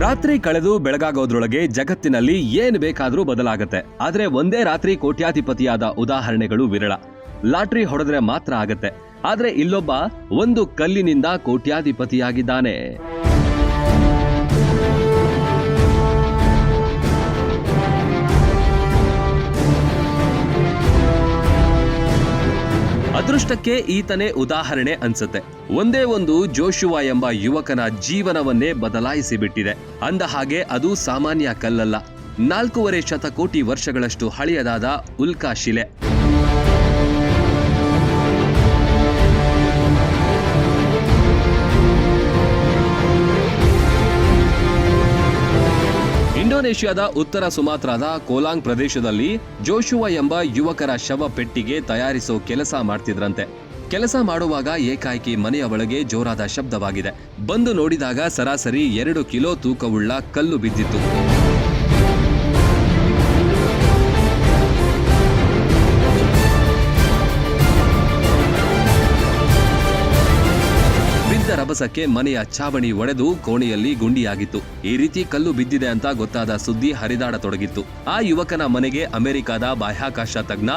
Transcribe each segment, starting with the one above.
ರಾತ್ರಿ ಕಳೆದು ಬೆಳಗಾಗೋದ್ರೊಳಗೆ ಜಗತ್ತಿನಲ್ಲಿ ಏನ್ ಬೇಕಾದ್ರೂ ಬದಲಾಗತ್ತೆ. ಆದ್ರೆ ಒಂದೇ ರಾತ್ರಿ ಕೋಟ್ಯಾಧಿಪತಿಯಾದ ಉದಾಹರಣೆಗಳು ವಿರಳ. ಲಾಟ್ರಿ ಹೊಡೆದ್ರೆ ಮಾತ್ರ ಆಗತ್ತೆ. ಆದ್ರೆ ಇಲ್ಲೊಬ್ಬ ಒಂದು ಕಲ್ಲಿನಿಂದ ಕೋಟ್ಯಾಧಿಪತಿಯಾಗಿದ್ದಾನೆ. ಅದೃಷ್ಟಕ್ಕೆ ಈತನೇ ಉದಾಹರಣೆ ಅನ್ಸುತ್ತೆ. ಒಂದೇ ಒಂದು ಜೋಶುವ ಎಂಬ ಯುವಕನ ಜೀವನವನ್ನೇ ಬದಲಾಯಿಸಿ ಬಿಟ್ಟಿದೆ ಅಂದ ಹಾಗೆ ಅದು ಸಾಮಾನ್ಯ ಕಲ್ಲಲ್ಲ. ನಾಲ್ಕೂವರೆ ಶತಕೋಟಿ ವರ್ಷಗಳಷ್ಟು ಹಳೆಯದಾದ ಉಲ್ಕಾ ಶಿಲೆ. ಇಂಡೋನೇಷ್ಯಾದ ಉತ್ತರ ಸುಮಾತ್ರಾದ ಕೋಲಾಂಗ್ ಪ್ರದೇಶದಲ್ಲಿ ಜೋಶುವ ಎಂಬ ಯುವಕರ ಶವ ಪೆಟ್ಟಿಗೆ ತಯಾರಿಸೋ ಕೆಲಸ ಮಾಡ್ತಿದ್ರಂತೆ. ಕೆಲಸ ಮಾಡುವಾಗ ಏಕಾಏಕಿ ಮನೆಯ ಒಳಗೆ ಜೋರಾದ ಶಬ್ದವಾಗಿದೆ. ಬಂದು ನೋಡಿದಾಗ ಸರಾಸರಿ ಎರಡು ಕಿಲೋ ತೂಕವುಳ್ಳ ಕಲ್ಲು ಬಿದ್ದಿತ್ತು. ರಭಸಕ್ಕೆ ಮನೆಯ ಚಾವಣಿ ಒಡೆದು ಕೋಣೆಯಲ್ಲಿ ಗುಂಡಿಯಾಗಿತ್ತು. ಈ ರೀತಿ ಕಲ್ಲು ಬಿದ್ದಿದೆ ಅಂತ ಗೊತ್ತಾದ ಸುದ್ದಿ ಹರಿದಾಡತೊಡಗಿತ್ತು. ಆ ಯುವಕನ ಮನೆಗೆ ಅಮೆರಿಕದ ಬಾಹ್ಯಾಕಾಶ ತಜ್ಞ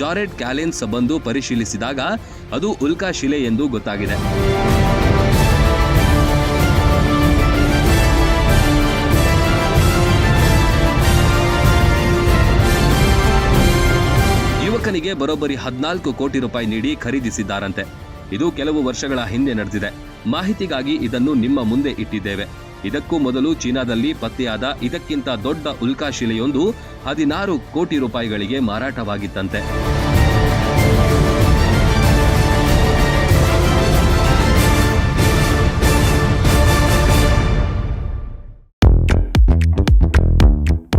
ಜಾರೆಡ್ ಕ್ಯಾಲೆನ್ಸ್ ಬಂದು ಪರಿಶೀಲಿಸಿದಾಗ ಅದು ಉಲ್ಕಾ ಶಿಲೆ ಎಂದು ಗೊತ್ತಾಗಿದೆ. ಯುವಕನಿಗೆ ಬರೋಬ್ಬರಿ ಹದಿನಾಲ್ಕು ಕೋಟಿ ರೂಪಾಯಿ ನೀಡಿ ಖರೀದಿಸಿದ್ದಾರಂತೆ. ಇದು ಕೆಲವು ವರ್ಷಗಳ ಹಿಂದೆ ನಡೆದಿದೆ. ಮಾಹಿತಿಗಾಗಿ ಇದನ್ನು ನಿಮ್ಮ ಮುಂದೆ ಇಟ್ಟಿದ್ದೇವೆ. ಇದಕ್ಕೂ ಮೊದಲು ಚೀನಾದಲ್ಲಿ ಪತ್ತೆಯಾದ ಇದಕ್ಕಿಂತ ದೊಡ್ಡ ಉಲ್ಕಾಶಿಲೆಯೊಂದು ಹದಿನಾರು ಕೋಟಿ ರೂಪಾಯಿಗಳಿಗೆ ಮಾರಾಟವಾಗಿತ್ತಂತೆ.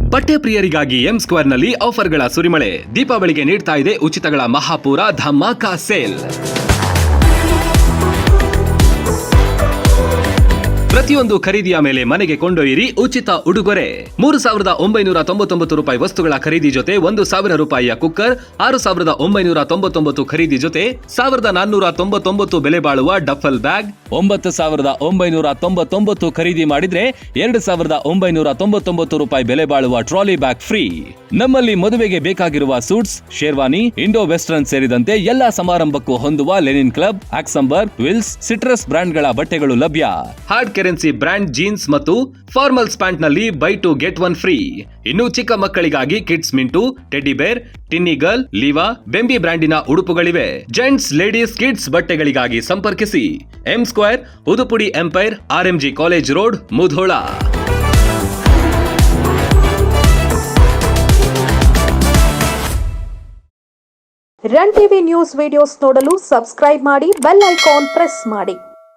ಬಟ್ಟೆ ಪ್ರಿಯರಿಗಾಗಿ ಎಂ ಸ್ಕ್ವೇರ್ನಲ್ಲಿ ಆಫರ್ಗಳ ಸುರಿಮಳೆ. ದೀಪಾವಳಿಗೆ ನೀಡ್ತಾ ಇದೆ ಉಚಿತಗಳ ಮಹಾಪೂರ ಧಮಾಕಾ ಸೇಲ್. ಪ್ರತಿಯೊಂದು ಖರೀದಿಯ ಮೇಲೆ ಮನೆಗೆ ಕೊಂಡೊಯ್ಯಿರಿ ಉಚಿತ ಉಡುಗೊರೆ. ಮೂರು ಸಾವಿರದ ಒಂಬೈನೂರ ತೊಂಬತ್ತೊಂಬತ್ತು ರೂಪಾಯಿ ವಸ್ತುಗಳ ಖರೀದಿ ಜೊತೆ ಒಂದು ಸಾವಿರ ರೂಪಾಯಿಯ ಕುಕ್ಕರ್, ಆರು ಸಾವಿರದ ಒಂಬೈನೂರ ತೊಂಬತ್ತೊಂಬತ್ತು ಖರೀದಿ ಜೊತೆ ಸಾವಿರದ ನಾನ್ನೂರ ತೊಂಬತ್ತೊಂಬತ್ತು ಬೆಲೆ ಬಾಳುವ ಡಫಲ್ ಬ್ಯಾಗ್. ಒಂಬತ್ತು ಸಾವಿರದ ಒಂಬೈನೂರ ತೊಂಬತ್ತೊಂಬತ್ತು ಖರೀದಿ ಮಾಡಿದ್ರೆ ಎರಡು ಸಾವಿರದ ಒಂಬೈನೂರ ತೊಂಬತ್ತೊಂಬತ್ತು ರೂಪಾಯಿ ಬೆಲೆ ಬಾಳುವ ಟ್ರಾಲಿ ಬ್ಯಾಗ್ ಫ್ರೀ. ನಮ್ಮಲ್ಲಿ ಮದುವೆಗೆ ಬೇಕಾಗಿರುವ ಸೂಟ್ಸ್, ಶೇರ್ವಾನಿ, ಇಂಡೋ ವೆಸ್ಟರ್ನ್ ಸೇರಿದಂತೆ ಎಲ್ಲಾ ಸಮಾರಂಭಕ್ಕೂ ಹೊಂದುವ linen club Oxemberg Wills, citrus ಬ್ರಾಂಡ್ಗಳ ಬಟ್ಟೆಗಳು ಲಭ್ಯ. ಹಾರ್ಡ್ ಕೆರೆನ್ಸಿ ಬ್ರಾಂಡ್ ಜೀನ್ಸ್ ಮತ್ತು formals ಪ್ಯಾಂಟ್ನಲ್ಲಿ buy two get one free. ಇನ್ನು ಚಿಕ್ಕ ಮಕ್ಕಳಿಗಾಗಿ ಕಿಡ್ಸ್ ಮಿಂಟು, ಟೆಡ್ಡಿ ಬೇರ್, ಟಿನ್ನಿ ಗರ್ಲ್, ಲಿವಾ, ಬೆಂಬಿ ಬ್ರ್ಯಾಂಡಿನ ಉಡುಪುಗಳಿವೆ. ಜೆಂಟ್ಸ್, ಲೇಡೀಸ್, ಕಿಡ್ಸ್ ಬಟ್ಟೆಗಳಿಗಾಗಿ ಸಂಪರ್ಕಿಸಿ. M square, ಉದುಪುಡಿ empire G college road, Mudhol. Run TV news videos ನೋಡಲು ಸಬ್ಸ್ಕ್ರೈಬ್ ಮಾಡಿ, ಬೆಲ್ ಐಕಾನ್ ಪ್ರೆಸ್ ಮಾಡಿ.